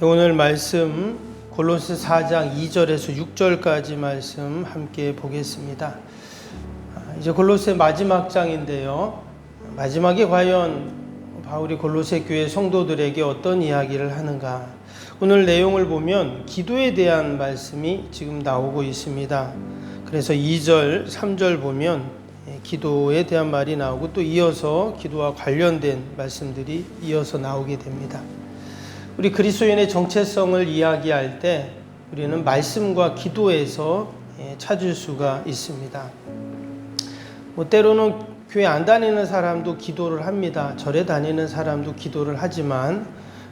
오늘 말씀 골로새 4장 2절에서 6절까지 말씀 함께 보겠습니다. 아, 이제 골로새 마지막 장인데요. 마지막에 과연 바울이 골로새 교회 성도들에게 어떤 이야기를 하는가? 오늘 내용을 보면 기도에 대한 말씀이 지금 나오고 있습니다. 그래서 2절, 3절 보면 예, 기도에 대한 말이 나오고 또 이어서 기도와 관련된 말씀들이 이어서 나오게 됩니다. 우리 그리스도인의 정체성을 이야기할 때 우리는 말씀과 기도에서 예, 찾을 수가 있습니다. 뭐 때로는 교회 안 다니는 사람도 기도를 합니다. 절에 다니는 사람도 기도를 하지만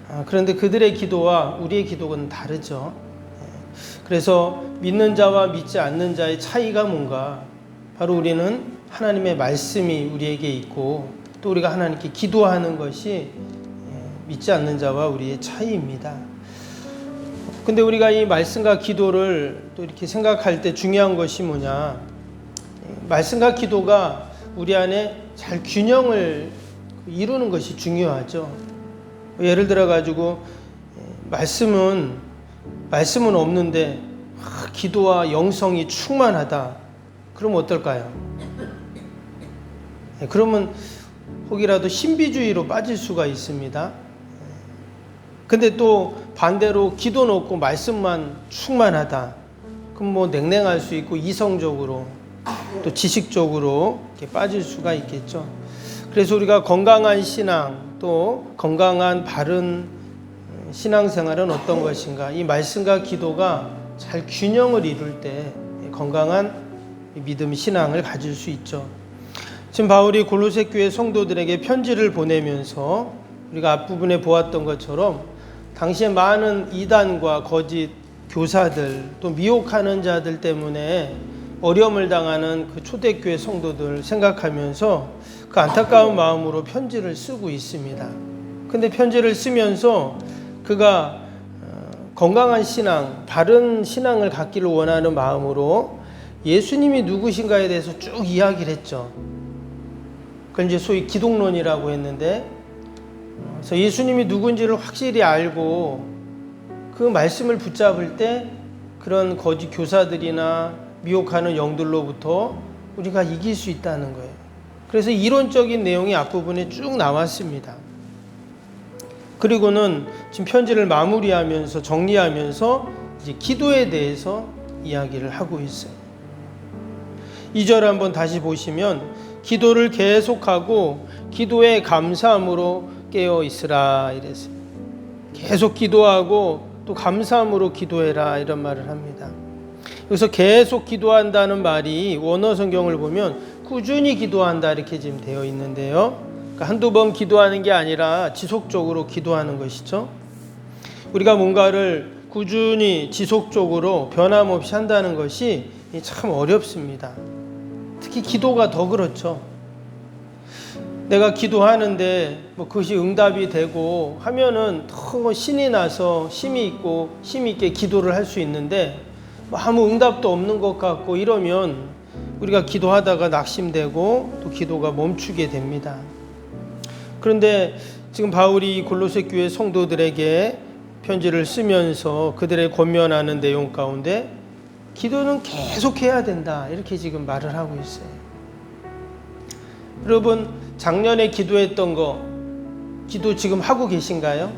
아, 그런데 그들의 기도와 우리의 기도는 다르죠. 예, 그래서 믿는 자와 믿지 않는 자의 차이가 뭔가 바로 우리는 하나님의 말씀이 우리에게 있고 또 우리가 하나님께 기도하는 것이 예, 믿지 않는 자와 우리의 차이입니다. 근데 우리가 이 말씀과 기도를 또 이렇게 생각할 때 중요한 것이 뭐냐? 예, 말씀과 기도가 우리 안에 잘 균형을 이루는 것이 중요하죠. 예를 들어 가지고 예, 말씀은 말씀은 없는데 아, 기도와 영성이 충만하다. 그럼 어떨까요? 예, 그러면 혹이라도 신비주의로 빠질 수가 있습니다. 근데 또 반대로 기도는 없고 말씀만 충만하다. 그럼 뭐 냉랭할 수 있고 이성적으로 또 지식적으로 이렇게 빠질 수가 있겠죠. 그래서 우리가 건강한 신앙 또 건강한 바른 신앙생활은 어떤 것인가? 이 말씀과 기도가 잘 균형을 이룰 때 건강한 믿음 신앙을 가질 수 있죠. 지금 바울이 골로새 교회 성도들에게 편지를 보내면서 우리가 앞부분에 보았던 것처럼 당시에 많은 이단과 거짓 교사들 또 미혹하는 자들 때문에 어려움을 당하는 그 초대교회 성도들 생각하면서 그 안타까운 마음으로 편지를 쓰고 있습니다. 근데 편지를 쓰면서 그가 어, 건강한 신앙, 바른 신앙을 갖기를 원하는 마음으로 예수님이 누구신가에 대해서 쭉 이야기를 했죠. 그걸 이제 소위 기독론이라고 했는데, 그래서 예수님이 누군지를 확실히 알고 그 말씀을 붙잡을 때 그런 거짓 교사들이나 미혹하는 영들로부터 우리가 이길 수 있다는 거예요. 그래서 이론적인 내용이 앞부분에 쭉 나왔습니다. 그리고는 지금 편지를 마무리하면서 정리하면서 이제 기도에 대해서 이야기를 하고 있어요. 2절 한번 다시 보시면 기도를 계속하고 기도에 감사함으로 깨어 있으라 이랬어요. 계속 기도하고 또 감사함으로 기도해라 이런 말을 합니다. 여기서 계속 기도한다는 말이 원어 성경을 보면 꾸준히 기도한다 이렇게 지금 되어 있는데요. 그러니까 한두 번 기도하는 게 아니라 지속적으로 기도하는 것이죠. 우리가 뭔가를 꾸준히 지속적으로 변함없이 한다는 것이 참 어렵습니다. 특히 기도가 더 그렇죠. 내가 기도하는데 뭐 그것이 응답이 되고 하면은 더 신이 나서 힘이 있고 힘 있게 기도를 할 수 있는데 뭐 아무 응답도 없는 것 같고 이러면 우리가 기도하다가 낙심되고 또 기도가 멈추게 됩니다. 그런데 지금 바울이 골로새 교회 성도들에게 편지를 쓰면서 그들의 권면하는 내용 가운데 기도는 계속 해야 된다. 이렇게 지금 말을 하고 있어요. 여러분, 작년에 기도했던 거, 기도 지금 하고 계신가요?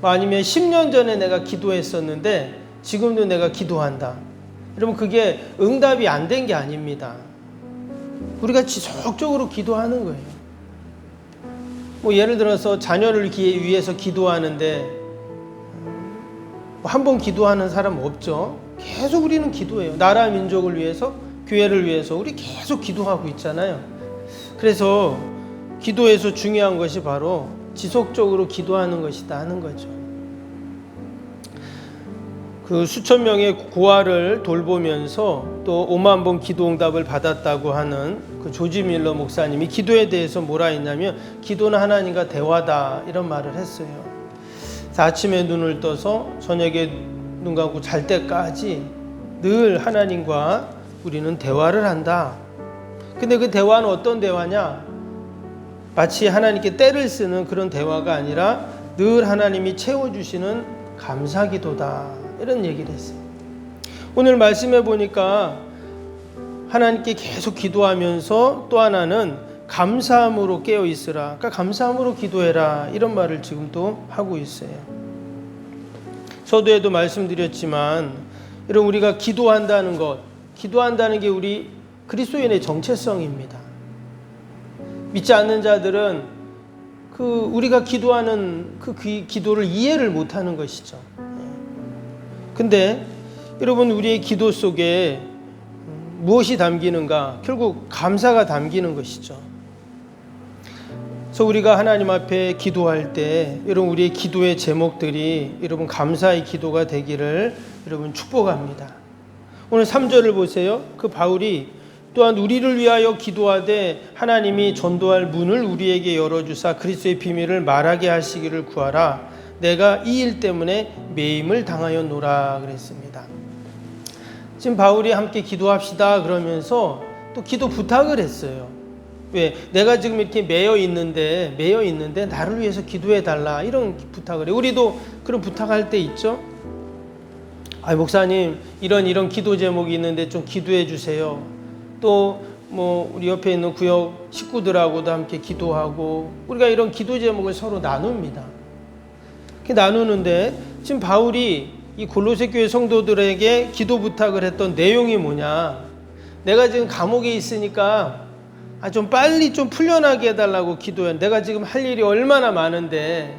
뭐 아니면 10년 전에 내가 기도했었는데 지금도 내가 기도한다. 여러분, 그게 응답이 안 된 게 아닙니다. 우리가 지속적으로 기도하는 거예요. 뭐 예를 들어서 자녀를 위해서 기도하는데 뭐한번 기도하는 사람 없죠. 계속 우리는 기도해요. 나라 민족을 위해서, 교회를 위해서 우리 계속 기도하고 있잖아요. 그래서 기도에서 중요한 것이 바로 지속적으로 기도하는 것이다 하는 거죠. 그 수천 명의 고아를 돌보면서 또 5만 번 기도 응답을 받았다고 하는 그 조지 밀러 목사님이 기도에 대해서 뭐라 했냐면 기도는 하나님과 대화다 이런 말을 했어요. 아침에 눈을 떠서 저녁에 눈 감고 잘 때까지 늘 하나님과 우리는 대화를 한다. 근데 그 대화는 어떤 대화냐? 마치 하나님께 때를 쓰는 그런 대화가 아니라 늘 하나님이 채워주시는 감사 기도다 이런 얘기를 했어요. 오늘 말씀해 보니까 하나님께 계속 기도하면서 또 하나는 감사함으로 깨어 있으라. 그러니까 감사함으로 기도해라. 이런 말을 지금도 하고 있어요. 서두에도 말씀드렸지만 여러분 우리가 기도한다는 것, 기도한다는 게 우리 그리스도인의 정체성입니다. 믿지 않는 자들은 그 우리가 기도하는 그 기- 기도를 이해를 못 하는 것이죠. 예. 근데 여러분 우리의 기도 속에 음, 무엇이 담기는가? 결국 감사가 담기는 것이죠. 그래서 우리가 하나님 앞에 기도할 때 여러분 우리의 기도의 제목들이 여러분 감사의 기도가 되기를 여러분 축복합니다. 오늘 3절을 보세요. 그 바울이 또한 우리를 위하여 기도하되 하나님이 전도할 문을 우리에게 열어주사 그리스도의 비밀을 말하게 하시기를 구하라. 내가 이 일 때문에 매임을 당하였노라 그랬습니다. 지금 바울이 함께 기도합시다 그러면서 또 기도 부탁을 했어요. 왜? 내가 지금 이렇게 매여 있는데 매여 있는데 나를 위해서 기도해 달라 이런 부탁을 해. 우리도 그런 부탁할 때 있죠. 아 목사님 이런 이런 기도 제목이 있는데 좀 기도해 주세요. 또 뭐 우리 옆에 있는 구역 식구들하고도 함께 기도하고 우리가 이런 기도 제목을 서로 나눕니다. 나누는데 지금 바울이 이 골로새 교회 성도들에게 기도 부탁을 했던 내용이 뭐냐? 내가 지금 감옥에 있으니까 아, 좀 빨리 좀 풀려나게 해달라고 기도해. 내가 지금 할 일이 얼마나 많은데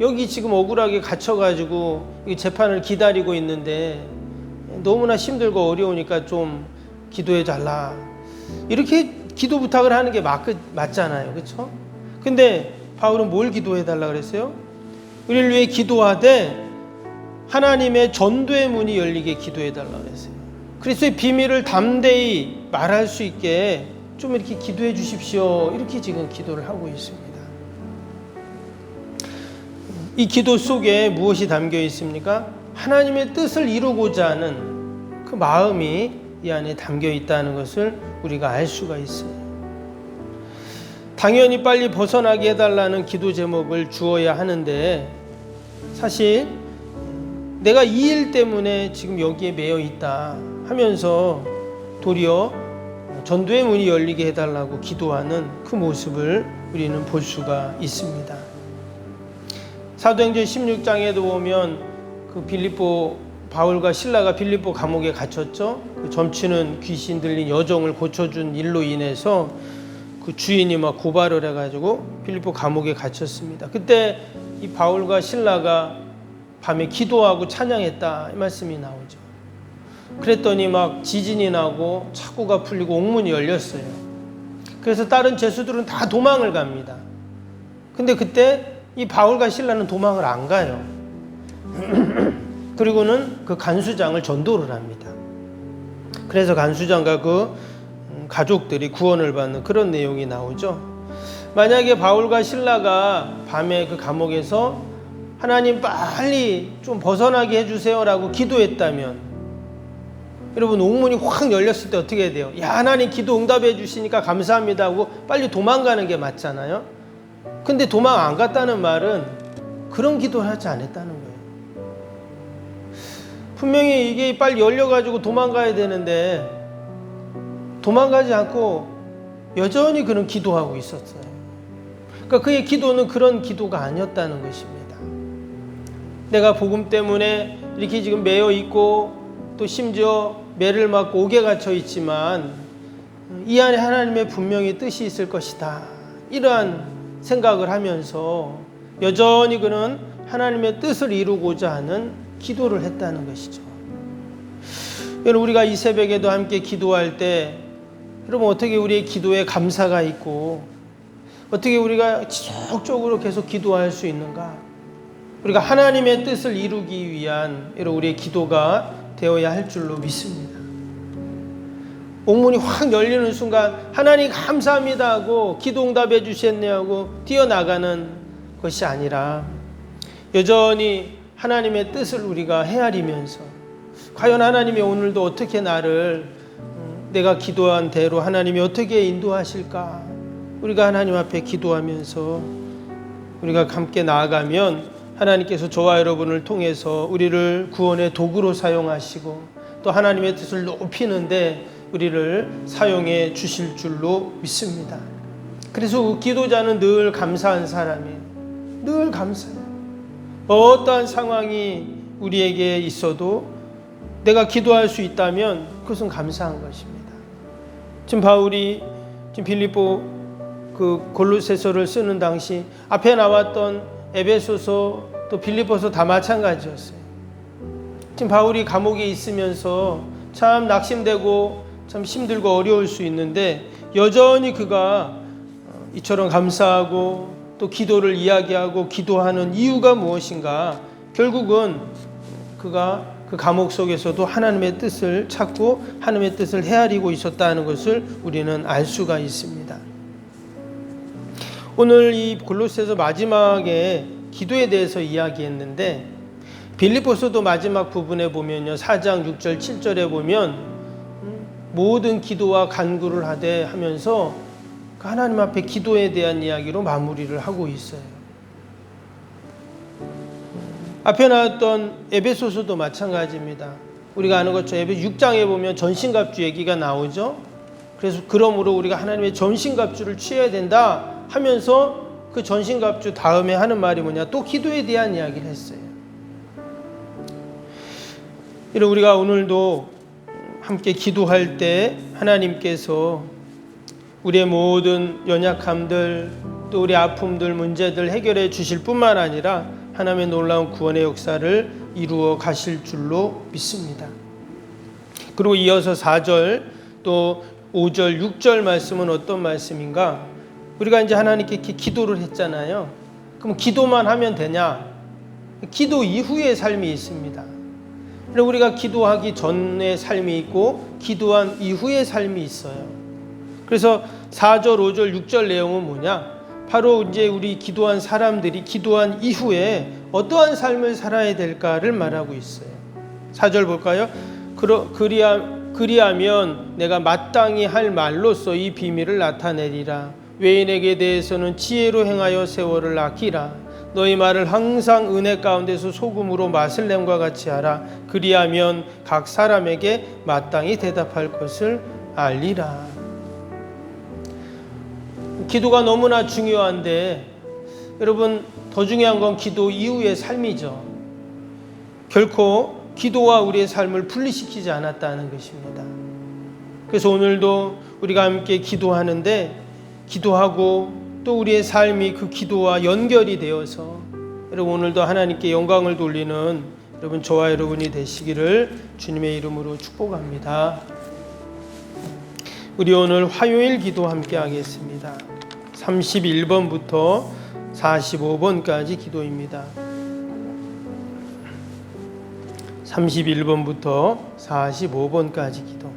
여기 지금 억울하게 갇혀가지고 이 재판을 기다리고 있는데 너무나 힘들고 어려우니까 좀 기도해 달라. 이렇게 기도 부탁을 하는 게 맞, 맞잖아요. 그렇죠? 근데 바울은 뭘 기도해 달라 그랬어요? 우리를 위해 기도하되 하나님의 전도의 문이 열리게 기도해 달라 그랬어요. 그리스도의 비밀을 담대히 말할 수 있게 좀 이렇게 기도해 주십시오. 이렇게 지금 기도를 하고 있습니다. 이 기도 속에 무엇이 담겨 있습니까? 하나님의 뜻을 이루고자 하는 그 마음이 이 안에 담겨 있다는 것을 우리가 알 수가 있어요. 당연히 빨리 벗어나게 해달라는 기도 제목을 주어야 하는데 사실 내가 이 일 때문에 지금 여기에 매여 있다 하면서 도리어 전도의 문이 열리게 해달라고 기도하는 그 모습을 우리는 볼 수가 있습니다. 사도행전 16장에도 보면 그 빌립보 바울과 신라가 빌립보 감옥에 갇혔죠. 그 점치는 귀신 들린 여종을 고쳐준 일로 인해서 그 주인이 막 고발을 해가지고 빌립보 감옥에 갇혔습니다. 그때 이 바울과 신라가 밤에 기도하고 찬양했다 이 말씀이 나오죠. 그랬더니 막 지진이 나고 차고가 풀리고 옥문이 열렸어요. 그래서 다른 죄수들은 다 도망을 갑니다. 근데 그때 이 바울과 신라는 도망을 안 가요. 그리고는 그 간수장을 전도를 합니다. 그래서 간수장과 그 음, 가족들이 구원을 받는 그런 내용이 나오죠. 만약에 바울과 신라가 밤에 그 감옥에서 하나님 빨리 좀 벗어나게 해주세요라고 기도했다면 여러분 옥문이 확 열렸을 때 어떻게 돼요? 야 하나님 기도 응답해 주시니까 감사합니다 하고 빨리 도망가는 게 맞잖아요. 근데 도망 안 갔다는 말은 그런 기도를 하지 않았다는 거예요. 분명히 이게 빨리 열려가지고 도망가야 되는데 도망가지 않고 여전히 그런 기도하고 있었어요. 그러니까 그의 기도는 그런 기도가 아니었다는 것입니다. 내가 복음 때문에 이렇게 지금 매여 있고 또 심지어 매를 맞고 옥에 갇혀 있지만 이 안에 하나님의 분명히 뜻이 있을 것이다. 이러한 생각을 하면서 여전히 그는 하나님의 뜻을 이루고자 하는 기도를 했다는 것이죠. 여러분 우리가 이 새벽에도 함께 기도할 때 여러분 어떻게 우리의 기도에 감사가 있고 어떻게 우리가 지속적으로 계속 기도할 수 있는가? 우리가 하나님의 뜻을 이루기 위한 여러분 우리의 기도가 되어야 할 줄로 믿습니다. 옥문이 확 열리는 순간 하나님 감사합니다 하고 기도 응답해 주셨네 하고 뛰어나가는 것이 아니라 여전히 하나님의 뜻을 우리가 헤아리면서 과연 하나님이 오늘도 어떻게 나를 음, 내가 기도한 대로 하나님이 어떻게 인도하실까 우리가 하나님 앞에 기도하면서 우리가 함께 나아가면 하나님께서 저와 여러분을 통해서 우리를 구원의 도구로 사용하시고 또 하나님의 뜻을 높이는데 우리를 사용해 주실 줄로 믿습니다. 그래서 기도자는 늘 감사한 사람이에요. 늘 감사해요. 어떠한 상황이 우리에게 있어도 내가 기도할 수 있다면 그것은 감사한 것입니다. 지금 바울이 지금 빌립보 그 골로새서를 쓰는 당시 앞에 나왔던 에베소서 또 빌립보서 다 마찬가지였어요. 지금 바울이 감옥에 있으면서 참 낙심되고 참 힘들고 어려울 수 있는데 여전히 그가 이처럼 감사하고 또 기도를 이야기하고 기도하는 이유가 무엇인가? 결국은 그가 그 감옥 속에서도 하나님의 뜻을 찾고 하나님의 뜻을 헤아리고 있었다는 것을 우리는 알 수가 있습니다. 오늘 이 골로새서 마지막에 기도에 대해서 이야기했는데 빌립보서도 마지막 부분에 보면요. 4장 6절 7절에 보면 음, 모든 기도와 간구를 하되 하면서 그 하나님 앞에 기도에 대한 이야기로 마무리를 하고 있어요. 앞에 나왔던 에베소서도 마찬가지입니다. 우리가 아는 것처럼 에베 6장에 보면 전신갑주 얘기가 나오죠. 그래서 그러므로 우리가 하나님의 전신갑주를 취해야 된다 하면서 그 전신갑주 다음에 하는 말이 뭐냐 또 기도에 대한 이야기를 했어요. 이런 우리가 오늘도 함께 기도할 때 하나님께서 우리의 모든 연약함들 또 우리 아픔들 문제들 해결해 주실 뿐만 아니라 하나님의 놀라운 구원의 역사를 이루어 가실 줄로 믿습니다. 그리고 이어서 4절 또 5절 6절 말씀은 어떤 말씀인가? 우리가 이제 하나님께 기도를 했잖아요. 그럼 기도만 하면 되냐? 기도 이후의 삶이 있습니다. 우리가 기도하기 전의 삶이 있고 기도한 이후의 삶이 있어요. 그래서 4절, 5절, 6절 내용은 뭐냐? 바로 이제 우리 기도한 사람들이 기도한 이후에 어떠한 삶을 살아야 될까를 말하고 있어요. 4절 볼까요? 그러, 그리하, 그리하면 내가 마땅히 할 말로써 이 비밀을 나타내리라. 외인에게 대해서는 지혜로 행하여 세월을 아끼라. 너희 말을 항상 은혜 가운데서 소금으로 맛을 냄과 같이 하라. 그리하면 각 사람에게 마땅히 대답할 것을 알리라. 기도가 너무나 중요한데 여러분 더 중요한 건 기도 이후의 삶이죠. 결코 기도와 우리의 삶을 분리시키지 않았다는 것입니다. 그래서 오늘도 우리가 함께 기도하는데 기도하고 또 우리의 삶이 그 기도와 연결이 되어서 여러분 오늘도 하나님께 영광을 돌리는 여러분 저와 여러분이 되시기를 주님의 이름으로 축복합니다. 우리 오늘 화요일 기도 함께 하겠습니다. 31번부터 45번까지 기도입니다. 31번부터 45번까지 기도.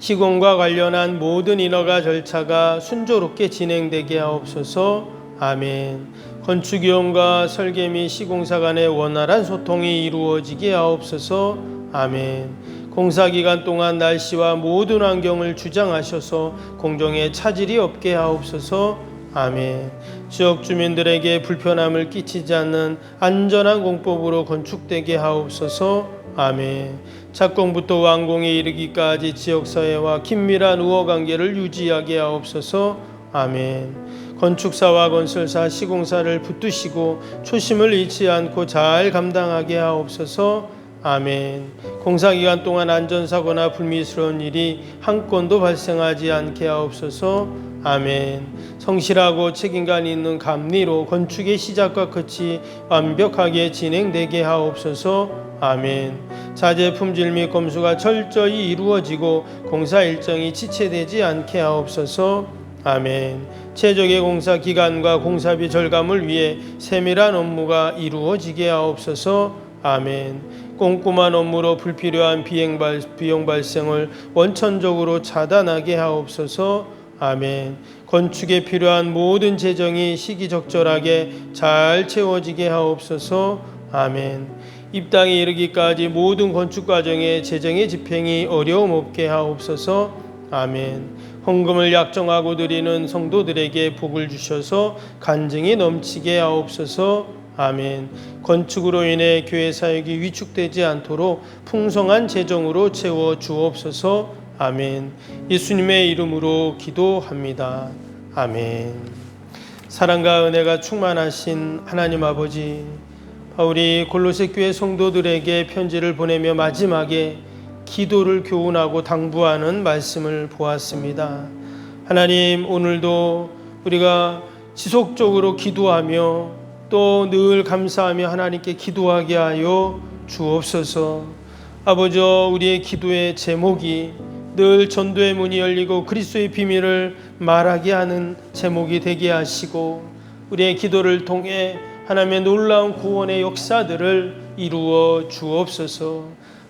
시공과 관련한 모든 인허가 절차가 순조롭게 진행되게 하옵소서. 아멘. 건축위원과 설계 및 시공사 간의 원활한 소통이 이루어지게 하옵소서. 아멘. 공사 기간 동안 날씨와 모든 환경을 주장하셔서 공정에 차질이 없게 하옵소서. 아멘. 지역 주민들에게 불편함을 끼치지 않는 안전한 공법으로 건축되게 하옵소서. 아멘. 착공부터 완공에 이르기까지 지역사회와 긴밀한 우호관계를 유지하게 하옵소서. 아멘. 건축사와 건설사, 시공사를 붙드시고 초심을 잃지 않고 잘 감당하게 하옵소서. 아멘. 공사 기간 동안 안전사고나 불미스러운 일이 한 건도 발생하지 않게 하옵소서. 아멘. 성실하고 책임감 있는 감리로 건축의 시작과 끝이 완벽하게 진행되게 하옵소서. 아멘. 자재 품질 및 검수가 철저히 이루어지고 공사 일정이 지체되지 않게 하옵소서. 아멘. 최적의 공사 기간과 공사비 절감을 위해 세밀한 업무가 이루어지게 하옵소서. 아멘. 꼼꼼한 업무로 불필요한 발, 비용 발생을 원천적으로 차단하게 하옵소서. 아멘. 건축에 필요한 모든 재정이 시기적절하게 잘 채워지게 하옵소서. 아멘. 입당에 이르기까지 모든 건축 과정의 재정의 집행이 어려움 없게 하옵소서. 아멘. 헌금을 약정하고 드리는 성도들에게 복을 주셔서 간증이 넘치게 하옵소서. 아멘. 건축으로 인해 교회 사역이 위축되지 않도록 풍성한 재정으로 채워 주옵소서. 아멘. 예수님의 이름으로 기도합니다. 아멘. 사랑과 은혜가 충만하신 하나님 아버지, 바울이 골로새 교회 성도들에게 편지를 보내며 마지막에 기도를 교훈하고 당부하는 말씀을 보았습니다. 하나님, 오늘도 우리가 지속적으로 기도하며 또 늘 감사하며 하나님께 기도하게 하여 주옵소서. 아버지, 우리의 기도의 제목이 늘 전도의 문이 열리고 그리스도의 비밀을 말하게 하는 제목이 되게 하시고 우리의 기도를 통해 하나님의 놀라운 구원의 역사들을 이루어 주옵소서.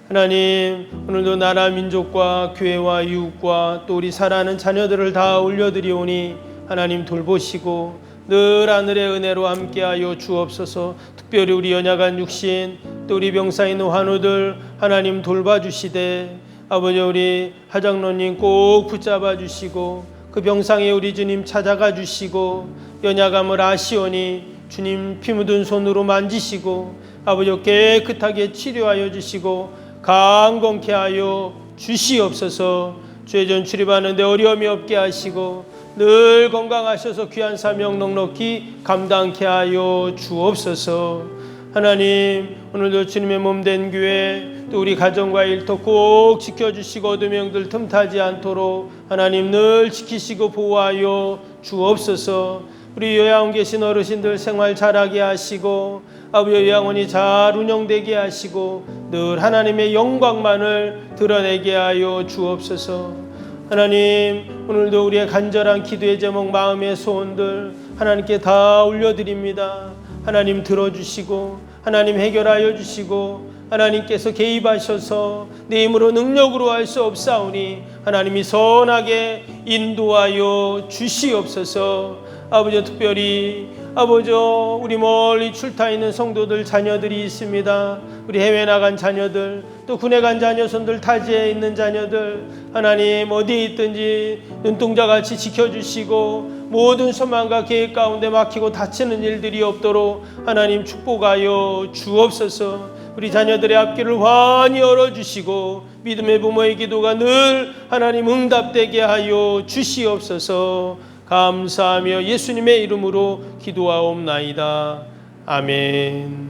하나님 오늘도 나라 민족과 교회와 이웃과 또 우리 사랑하는 자녀들을 다 올려드리오니 하나님 돌보시고 늘 하늘의 은혜로 함께하여 주옵소서. 특별히 우리 연약한 육신 또 우리 병사 있는 환우들 하나님 돌봐주시되 아버지 우리 하장로님 꼭 붙잡아 주시고 그 병상에 우리 주님 찾아가 주시고 연약함을 아시오니 주님 피 묻은 손으로 만지시고 아버지 깨끗하게 치료하여 주시고 강건케 하여 주시옵소서 죄전 출입하는데 어려움이 없게 하시고 늘 건강하셔서 귀한 사명 넉넉히 감당케 하여 주옵소서. 하나님 오늘도 주님의 몸 된 교회 또 우리 가정과 일터 꼭 지켜주시고 어둠의 영들 틈타지 않도록 하나님 늘 지키시고 보호하여 주옵소서. 우리 요양원 계신 어르신들 생활 잘하게 하시고 아버지 요양원이 잘 운영되게 하시고 늘 하나님의 영광만을 드러내게 하여 주옵소서 하나님 오늘도 우리의 간절한 기도의 제목 마음의 소원들 하나님께 다 올려드립니다. 하나님 들어주시고 하나님 해결하여 주시고 하나님께서 개입하셔서 내 힘으로 능력으로 할 수 없사오니 하나님이 선하게 인도하여 주시옵소서. 아버지 특별히 아버지 우리 멀리 출타 있는 성도들 자녀들이 있습니다. 우리 해외 나간 자녀들 또 군에 간 자녀손들 타지에 있는 자녀들 하나님 어디에 있든지 눈동자 같이 지켜주시고 모든 소망과 계획 가운데 막히고 다치는 일들이 없도록 하나님 축복하여 주옵소서 우리 자녀들의 앞길을 환히 열어주시고 믿음의 부모의 기도가 늘 하나님 응답되게 하여 주시옵소서 감사하며 예수님의 이름으로 기도하옵나이다. 아멘.